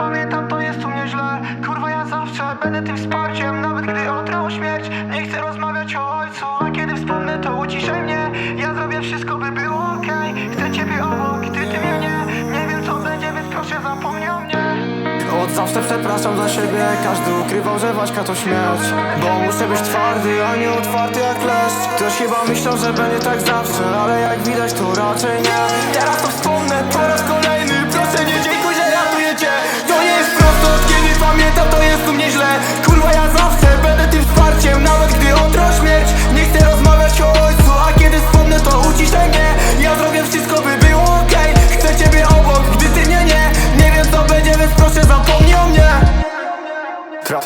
pamiętam, to jest u mnie źle Kurwa, ja zawsze będę tym wsparciem Nawet gdy otrą śmierć. Nie chcę rozmawiać o ojcu A kiedy wspomnę, to uciszaj mnie. Ja zrobię wszystko, by było okej. Chcę ciebie obok, ty, ty mnie nie. Nie wiem, co będzie, więc proszę zapomnij o mnie. Od zawsze przepraszam za siebie. Każdy ukrywał, że Waśka to śmierć. Bo muszę być twardy, a nie otwarty jak kleszcz Ktoś chyba myślał, że będzie tak zawsze Ale jak widać to raczej nie. Teraz to wspomnę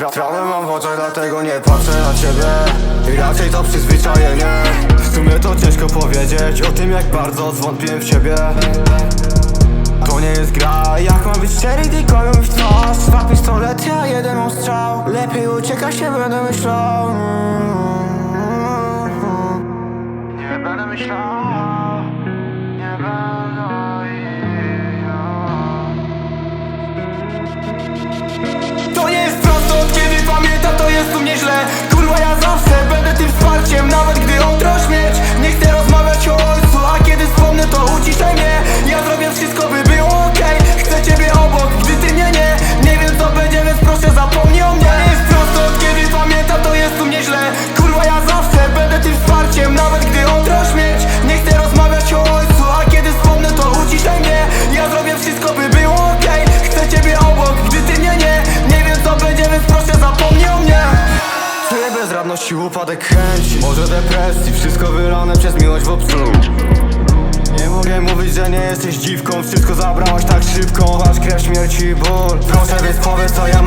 Tra tra Trawę mam w oczach, dlatego nie patrzę na ciebie. I raczej to przyzwyczajenie. W sumie to ciężko powiedzieć O tym jak bardzo zwątpiłem w ciebie. To nie jest gra Jak mam być szczery, kłamią mi w twarz. Dwa pistolety, a jeden ostrzał. Lepiej ucieka się, będę myślał upadek chęci Może depresji, wszystko wylane przez miłość w obcu. Nie mogę mówić, że nie jesteś dziwką. Wszystko zabrałaś tak szybko. Aż krew śmierci i ból. Proszę więc powiedz co ja